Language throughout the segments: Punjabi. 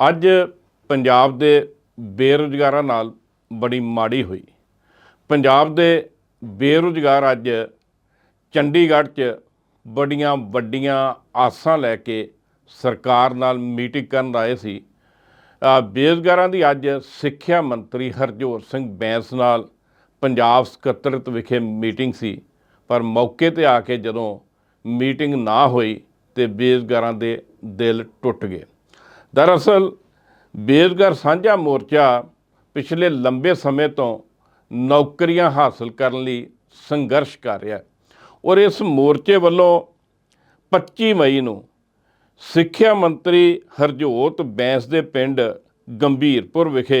ਅੱਜ ਪੰਜਾਬ ਦੇ ਬੇਰੁਜ਼ਗਾਰਾਂ ਨਾਲ ਬੜੀ ਮਾੜੀ ਹੋਈ। ਪੰਜਾਬ ਦੇ ਬੇਰੁਜ਼ਗਾਰ ਅੱਜ ਚੰਡੀਗੜ੍ਹ 'ਚ ਬੜੀਆਂ ਵੱਡੀਆਂ ਆਸਾਂ ਲੈ ਕੇ ਸਰਕਾਰ ਨਾਲ ਮੀਟਿੰਗ ਕਰਨ ਆਏ ਸੀ। ਬੇਰੁਜ਼ਗਾਰਾਂ ਦੀ ਅੱਜ ਸਿੱਖਿਆ ਮੰਤਰੀ ਹਰਜੋਤ ਸਿੰਘ ਬੈਂਸ ਨਾਲ ਪੰਜਾਬ ਸਕੱਤਰਤ ਵਿਖੇ ਮੀਟਿੰਗ ਸੀ। ਪਰ ਮੌਕੇ ਤੇ ਆ ਕੇ ਜਦੋਂ ਮੀਟਿੰਗ ਨਾ ਹੋਈ ਤੇ ਬੇਰੁਜ਼ਗਾਰਾਂ ਦੇ ਦਿਲ ਟੁੱਟ ਗਏ। ਦਰਅਸਲ ਬੇਰੁਜ਼ਗਾਰ ਸਾਂਝਾ ਮੋਰਚਾ ਪਿਛਲੇ ਲੰਬੇ ਸਮੇਂ ਤੋਂ ਨੌਕਰੀਆਂ ਹਾਸਲ ਕਰਨ ਲਈ ਸੰਘਰਸ਼ ਕਰ ਰਿਹਾ ਹੈ ਔਰ ਇਸ ਮੋਰਚੇ ਵੱਲੋਂ 25 ਮਈ ਨੂੰ ਸਿੱਖਿਆ ਮੰਤਰੀ ਹਰਜੋਤ ਬੈਂਸ ਦੇ ਪਿੰਡ ਗੰਭੀਰਪੁਰ ਵਿਖੇ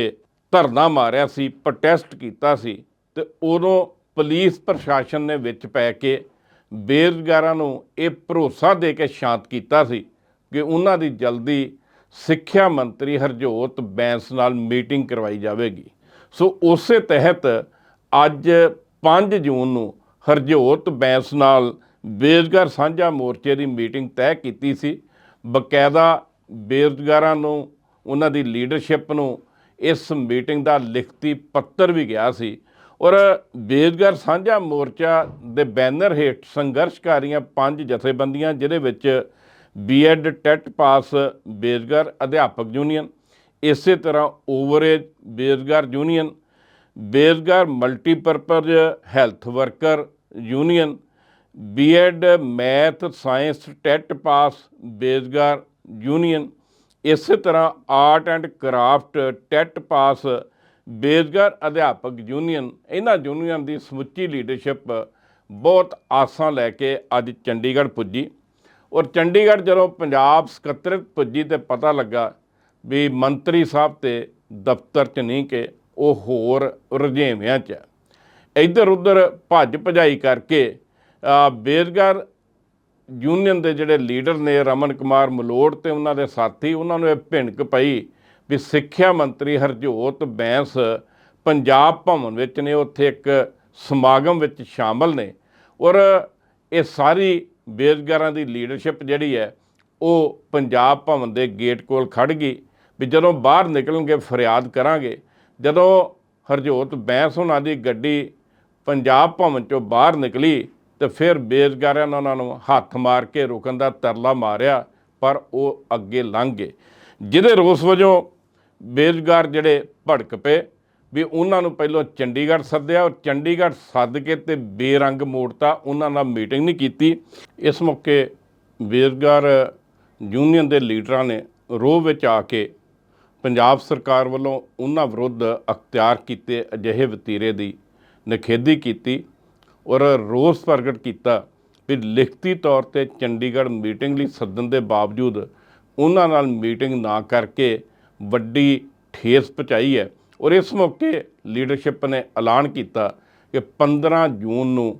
ਧਰਨਾ ਮਾਰਿਆ ਸੀ ਪ੍ਰੋਟੈਸਟ ਕੀਤਾ ਸੀ ਤੇ ਉਦੋਂ ਪੁਲਿਸ ਪ੍ਰਸ਼ਾਸਨ ਨੇ ਵਿੱਚ ਪੈ ਕੇ ਬੇਰੁਜ਼ਗਾਰਾਂ ਨੂੰ ਇਹ ਭਰੋਸਾ ਦੇ ਕੇ ਸ਼ਾਂਤ ਕੀਤਾ ਸੀ ਕਿ ਉਹਨਾਂ ਦੀ ਜਲਦੀ ਸਿੱਖਿਆ ਮੰਤਰੀ ਹਰਜੋਤ ਬੈਂਸ ਨਾਲ ਮੀਟਿੰਗ ਕਰਵਾਈ ਜਾਵੇਗੀ। ਸੋ ਉਸੇ ਤਹਿਤ ਅੱਜ 5 ਜੂਨ ਨੂੰ ਹਰਜੋਤ ਬੈਂਸ ਨਾਲ ਬੇਰੁਜ਼ਗਾਰ ਸਾਂਝਾ ਮੋਰਚੇ ਦੀ ਮੀਟਿੰਗ ਤੈਅ ਕੀਤੀ ਸੀ। ਬਕਾਇਦਾ ਬੇਰੁਜ਼ਗਾਰਾਂ ਨੂੰ, ਉਹਨਾਂ ਦੀ ਲੀਡਰਸ਼ਿਪ ਨੂੰ ਇਸ ਮੀਟਿੰਗ ਦਾ ਲਿਖਤੀ ਪੱਤਰ ਵੀ ਗਿਆ ਸੀ। ਔਰ ਬੇਰੁਜ਼ਗਾਰ ਸਾਂਝਾ ਮੋਰਚਾ ਦੇ ਬੈਨਰ ਹੇਠ ਸੰਘਰਸ਼ਕਾਰੀਆਂ ਪੰਜ ਜਥੇਬੰਦੀਆਂ, ਜਿਹਦੇ ਵਿੱਚ ਬੀਐਡ ਟੈਟ ਪਾਸ ਬੇਰੁਜ਼ਗਾਰ ਅਧਿਆਪਕ ਯੂਨੀਅਨ, ਇਸੇ ਤਰ੍ਹਾਂ ਓਵਰੇਜ ਬੇਰੁਜ਼ਗਾਰ ਯੂਨੀਅਨ ਬੇਰੁਜ਼ਗਾਰ multipurpose health worker union BEd math, science TET pass ਬੇਰੁਜ਼ਗਾਰ ਯੂਨੀਅਨ, ਇਸੇ ਤਰ੍ਹਾਂ art and craft TET pass ਬੇਰੁਜ਼ਗਾਰ ਅਧਿਆਪਕ ਯੂਨੀਅਨ, ਇਹਨਾਂ ਯੂਨੀਅਨ ਦੀ ਸਮੁੱਚੀ ਲੀਡਰਸ਼ਿਪ ਬਹੁਤ ਆਸਾਂ ਲੈ ਕੇ ਅੱਜ ਚੰਡੀਗੜ੍ਹ ਪੁੱਜੀ। ਔਰ ਚੰਡੀਗੜ੍ਹ ਜਦੋਂ ਪੰਜਾਬ ਸਕੱਤਰ ਪੁੱਜੀ ਤੇ ਪਤਾ ਲੱਗਾ ਵੀ ਮੰਤਰੀ ਸਾਹਿਬ ਤੇ ਦਫ਼ਤਰ 'ਚ ਨਹੀਂ ਕਿ ਉਹ ਹੋਰ ਰੁਝੇਵਿਆਂ 'ਚ ਹੈ। ਇੱਧਰ ਉੱਧਰ ਭੱਜ ਭਜਾਈ ਕਰਕੇ ਅ, ਬੇਰੁਜ਼ਗਾਰ ਯੂਨੀਅਨ ਦੇ ਜਿਹੜੇ ਲੀਡਰ ਨੇ ਰਮਨ ਕੁਮਾਰ ਮਲੋੜ ਤੇ ਉਹਨਾਂ ਦੇ ਸਾਥੀ ਉਹਨਾਂ ਨੂੰ ਇਹ ਭਿਣਕ ਪਈ ਵੀ ਸਿੱਖਿਆ ਮੰਤਰੀ ਹਰਜੋਤ ਬੈਂਸ ਪੰਜਾਬ ਭਵਨ ਵਿੱਚ ਨੇ ਉੱਥੇ ਇੱਕ ਸਮਾਗਮ ਵਿੱਚ ਸ਼ਾਮਲ ਨੇ ਔਰ ਇਹ ਸਾਰੀ ਬੇਰੁਜ਼ਗਾਰਾਂ ਦੀ ਲੀਡਰਸ਼ਿਪ ਜਿਹੜੀ ਹੈ, ਉਹ ਪੰਜਾਬ ਭਵਨ ਦੇ ਗੇਟ ਕੋਲ ਖੜ ਗਈ ਵੀ ਜਦੋਂ ਬਾਹਰ ਨਿਕਲਣਗੇ, ਫਰਿਆਦ ਕਰਾਂਗੇ। ਜਦੋਂ ਹਰਜੋਤ ਬੈਂਸ ਉਹਨਾਂ ਦੀ ਗੱਡੀ ਪੰਜਾਬ ਭਵਨ ਚੋਂ ਬਾਹਰ ਨਿਕਲੀ ਤੇ ਫਿਰ ਬੇਰੁਜ਼ਗਾਰਾਂ ਨੇ ਉਹਨਾਂ ਨੂੰ ਹੱਥ ਮਾਰ ਕੇ ਰੁਕਣ ਦਾ ਤਰਲਾ ਮਾਰਿਆ, ਪਰ ਉਹ ਅੱਗੇ ਲੰਘ ਗਏ। ਜਿਹਦੇ ਰੋਸ ਵਜੋਂ ਬੇਰੁਜ਼ਗਾਰ ਜਿਹੜੇ ਭੜਕ ਪਏ ਵੀ ਉਹਨਾਂ ਨੂੰ ਪਹਿਲਾਂ ਚੰਡੀਗੜ੍ਹ ਸੱਦਿਆ ਔਰ ਚੰਡੀਗੜ੍ਹ ਸੱਦ ਕੇ ਤੇ ਬੇਰੰਗ ਮੋੜਤਾ, ਉਹਨਾਂ ਨਾਲ ਮੀਟਿੰਗ ਨਹੀਂ ਕੀਤੀ। ਇਸ ਮੌਕੇ ਬੇਰੁਜ਼ਗਾਰ ਯੂਨੀਅਨ ਦੇ ਲੀਡਰਾਂ ਨੇ ਰੋਹ ਵਿੱਚ ਆ ਕੇ ਪੰਜਾਬ ਸਰਕਾਰ ਵੱਲੋਂ ਉਹਨਾਂ ਵਿਰੁੱਧ ਅਖਤਿਆਰ ਕੀਤੇ, ਅਜਿਹੇ ਵਤੀਰੇ ਦੀ ਨਿਖੇਧੀ ਕੀਤੀ ਔਰ ਰੋਸ ਪ੍ਰਗਟ ਕੀਤਾ ਵੀ ਲਿਖਤੀ ਤੌਰ ਤੇ ਚੰਡੀਗੜ੍ਹ ਮੀਟਿੰਗ ਲਈ ਸੱਦਣ ਦੇ ਬਾਵਜੂਦ ਉਹਨਾਂ ਨਾਲ ਮੀਟਿੰਗ ਨਾ ਕਰਕੇ ਵੱਡੀ ਠੇਸ ਪਹੁੰਚਾਈ ਹੈ। ਔਰ ਇਸ ਮੌਕੇ ਲੀਡਰਸ਼ਿਪ ਨੇ ਐਲਾਨ ਕੀਤਾ ਕਿ 15 ਜੂਨ ਨੂੰ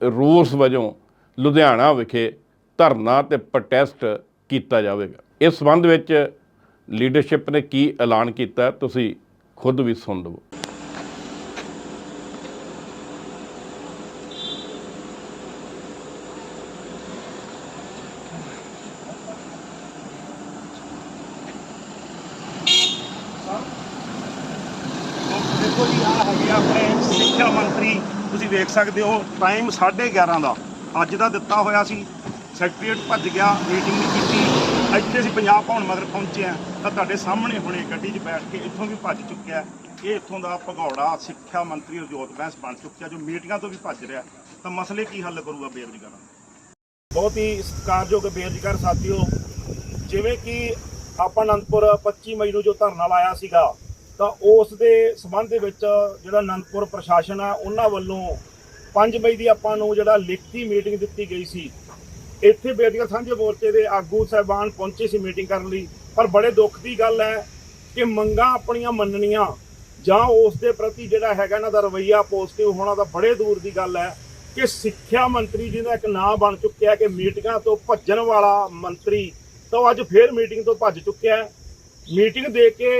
ਰੋਸ ਵਜੋਂ ਲੁਧਿਆਣਾ ਵਿਖੇ ਧਰਨਾ ਤੇ ਪ੍ਰੋਟੈਸਟ ਕੀਤਾ ਜਾਵੇਗਾ। ਇਸ ਸੰਬੰਧ ਵਿੱਚ ਲੀਡਰਸ਼ਿਪ ਨੇ ਕੀ ਐਲਾਨ ਕੀਤਾ, ਤੁਸੀਂ ਖੁਦ ਵੀ ਸੁਣ ਲਵੋ ਦੇਖੋ ਜੀ ਆ ਹੈਗੇ ਆ ਆਪਣੇ ਸਿੱਖਿਆ ਮੰਤਰੀ ਤੁਸੀਂ ਵੇਖ ਸਕਦੇ ਹੋ, ਟਾਈਮ 11:30 ਦਾ। ਅੱਜ ਦਾ ਦਿੱਤਾ ਹੋਇਆ ਸੀ, ਸੈਕਟਰੀਏਟ ਭੱਜ ਗਿਆ ਮੀਟਿੰਗ ਨਹੀਂ ਕੀਤੀ। ਇੱਥੇ ਅਸੀਂ ਪੰਜਾਬ ਭਵਨ ਮਗਰ ਪਹੁੰਚੇ ਆ ਤਾਂ ਤੁਹਾਡੇ ਸਾਹਮਣੇ ਹੁਣੇ ਗੱਡੀ 'ਚ ਬੈਠ ਕੇ ਇੱਥੋਂ ਵੀ ਭੱਜ ਚੁੱਕਿਆ ਇਹ ਇੱਥੋਂ ਦਾ ਭਗੌੜਾ ਸਿੱਖਿਆ ਮੰਤਰੀ ਹਰਜੋਤ ਬੈਂਸ ਬਣ ਚੁੱਕਿਆ, ਜੋ ਮੀਟਿੰਗਾਂ ਤੋਂ ਵੀ ਭੱਜ ਰਿਹਾ ਤਾਂ ਮਸਲੇ ਕੀ ਹੱਲ ਕਰੂਗਾ ਬੇਰੁਜ਼ਗਾਰਾਂ ਬਹੁਤ ਹੀ ਸਤਿਕਾਰਯੋਗ ਬੇਰੁਜ਼ਗਾਰ ਸਾਥੀਓ, ਜਿਵੇਂ ਕਿ ਆਪਾਂ ਅਨੰਦਪੁਰ 25 ਮਈ ਨੂੰ ਜੋ ਧਰਨਾ ਲਾਇਆ ਸੀਗਾ ਤਾਂ ਉਸ ਦੇ ਸਬੰਧ ਦੇ ਵਿੱਚ ਜਿਹੜਾ ਅਨੰਦਪੁਰ ਪ੍ਰਸ਼ਾਸਨ ਆ, ਉਹਨਾਂ ਵੱਲੋਂ 5 ਮਈ ਦੀ ਆਪਾਂ ਨੂੰ ਜਿਹੜਾ ਲਿਖਤੀ ਮੀਟਿੰਗ ਦਿੱਤੀ ਗਈ ਸੀ। ਇੱਥੇ ਬੇਰੁਜ਼ਗਾਰ ਸਾਂਝੇ ਮੋਰਚੇ ਦੇ ਆਗੂ ਸਾਹਿਬਾਨ ਪਹੁੰਚੇ ਸੀ ਮੀਟਿੰਗ ਕਰਨ ਲਈ। ਪਰ ਬੜੇ ਦੁੱਖ ਦੀ ਗੱਲ ਹੈ ਕਿ ਮੰਗਾਂ ਆਪਣੀਆਂ ਮੰਨਣੀਆਂ ਜਾਂ ਉਸ ਦੇ ਪ੍ਰਤੀ ਜਿਹੜਾ ਹੈਗਾ ਇਹਨਾਂ ਦਾ ਰਵੱਈਆ ਪੋਜ਼ਿਟਿਵ ਹੋਣਾ ਤਾਂ ਬੜੇ ਦੂਰ ਦੀ ਗੱਲ ਹੈ ਕਿ ਸਿੱਖਿਆ ਮੰਤਰੀ ਜੀ ਦਾ ਇੱਕ ਨਾਂ ਬਣ ਚੁੱਕਿਆ ਕਿ ਮੀਟਿੰਗਾਂ ਤੋਂ ਭੱਜਣ ਵਾਲਾ ਮੰਤਰੀ ਤਾਂ ਉਹ ਅੱਜ ਫੇਰ ਮੀਟਿੰਗ ਤੋਂ ਭੱਜ ਚੁੱਕਿਆ ਮੀਟਿੰਗ ਦੇ ਕੇ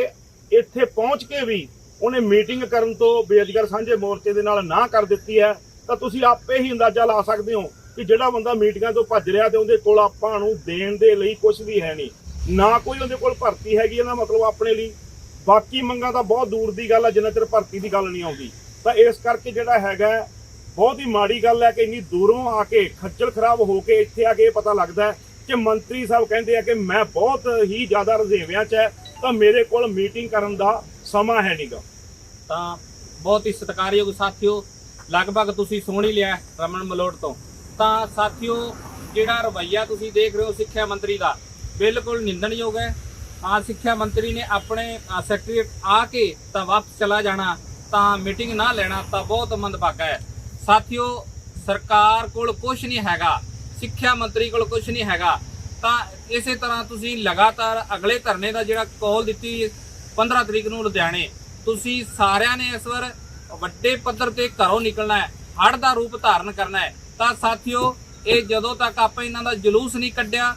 ਇੱਥੇ ਪਹੁੰਚ ਕੇ ਵੀ ਉਹਨੇ ਮੀਟਿੰਗ ਕਰਨ ਤੋਂ ਬੇਰੁਜ਼ਗਾਰ ਸਾਂਝੇ ਮੋਰਚੇ ਦੇ ਨਾਲ ਨਾ ਕਰ ਦਿੱਤੀ ਹੈ, ਤਾਂ ਤੁਸੀਂ ਆਪੇ ਹੀ ਅੰਦਾਜ਼ਾ ਲਾ ਸਕਦੇ ਹੋ ਕਿ ਜਿਹੜਾ ਬੰਦਾ ਮੀਟਿੰਗਾਂ ਤੋਂ ਭੱਜ ਰਿਹਾ ਤੇ ਉਹਦੇ ਕੋਲ ਆਪਾਂ ਨੂੰ ਦੇਣ ਦੇ ਲਈ ਕੁਝ ਵੀ ਹੈ ਨਹੀਂ। ਨਾ ਕੋਈ ਉਹਦੇ ਕੋਲ ਭਰਤੀ ਹੈਗੀ ਇਹਦਾ ਮਤਲਬ ਆਪਣੇ ਲਈ। ਬਾਕੀ ਮੰਗਾਂ ਤਾਂ ਬਹੁਤ ਦੂਰ ਦੀ ਗੱਲ ਆ ਜਿੰਨਾ ਚਿਰ ਭਰਤੀ ਦੀ ਗੱਲ ਨਹੀਂ ਆਉਂਦੀ। ਤਾਂ ਇਸ ਕਰਕੇ ਜਿਹੜਾ ਹੈਗਾ ਬਹੁਤ ਹੀ ਮਾੜੀ ਗੱਲ ਹੈ ਕਿ ਇੰਨੀ ਦੂਰੋਂ ਆ ਕੇ ਖੱਜਲ ਖਰਾਬ ਹੋ ਕੇ ਇੱਥੇ ਆ ਕੇ ਇਹ ਪਤਾ ਲੱਗਦਾ ਕਿ ਮੰਤਰੀ ਸਾਹਿਬ ਕਹਿੰਦੇ ਆ ਕਿ ਮੈਂ ਬਹੁਤ ਹੀ ਜ਼ਿਆਦਾ ਰੁਝੇਵਿਆਂ 'ਚ ਹੈ ਤਾਂ ਮੇਰੇ ਕੋਲ ਮੀਟਿੰਗ ਕਰਨ ਦਾ ਸਮਾਂ ਹੈ ਨਹੀਂਗਾ ਤਾਂ ਬਹੁਤ ਹੀ ਸਤਿਕਾਰਯੋਗ ਸਾਥੀਓ, ਲਗਭਗ ਤੁਸੀਂ ਸੁਣ ਹੀ ਲਿਆ ਰਮਨ ਮਲੋਟ ਤੋਂ। ਤਾਂ ਸਾਥੀਓ, ਜਿਹੜਾ ਰਵੱਈਆ ਤੁਸੀਂ ਦੇਖ ਰਹੇ ਹੋ ਸਿੱਖਿਆ ਮੰਤਰੀ ਦਾ, ਬਿਲਕੁਲ ਨਿੰਦਣਯੋਗ ਹੈ। ਆ ਸਿੱਖਿਆ ਮੰਤਰੀ ਨੇ ਆਪਣੇ ਸੈਕਟਰੀਏਟ ਆ ਕੇ ਤਾਂ ਵਾਪਸ ਚਲਾ ਜਾਣਾ, ਤਾਂ ਮੀਟਿੰਗ ਨਾ ਲੈਣਾ ਤਾਂ ਬਹੁਤ ਮੰਦਭਾਗਾ ਹੈ। ਸਾਥੀਓ, ਸਰਕਾਰ ਕੋਲ ਕੁਝ ਨਹੀਂ ਹੈਗਾ, ਸਿੱਖਿਆ ਮੰਤਰੀ ਕੋਲ ਕੁਝ ਨਹੀਂ ਹੈਗਾ। ਤਾਂ ਇਸੇ ਤਰ੍ਹਾਂ ਤੁਸੀਂ ਲਗਾਤਾਰ ਅਗਲੇ ਧਰਨੇ ਦਾ ਜਿਹੜਾ ਕਾਲ ਦਿੱਤੀ 15 ਤਰੀਕ ਨੂੰ ਲੁਧਿਆਣੇ, ਤੁਸੀਂ ਸਾਰਿਆਂ ਨੇ ਇਸ ਵਾਰ ਵੱਡੇ ਪੱਧਰ ਤੇ ਘਰੋਂ ਨਿਕਲਣਾ ਹੈ ਹੜ ਦਾ ਰੂਪ ਧਾਰਨ ਕਰਨਾ ਹੈ। ਤਾਂ ਸਾਥੀਓ, ਇਹ ਜਦੋਂ ਤੱਕ ਆਪਾਂ ਇਹਨਾਂ ਦਾ ਜਲੂਸ ਨਹੀਂ ਕੱਢਿਆ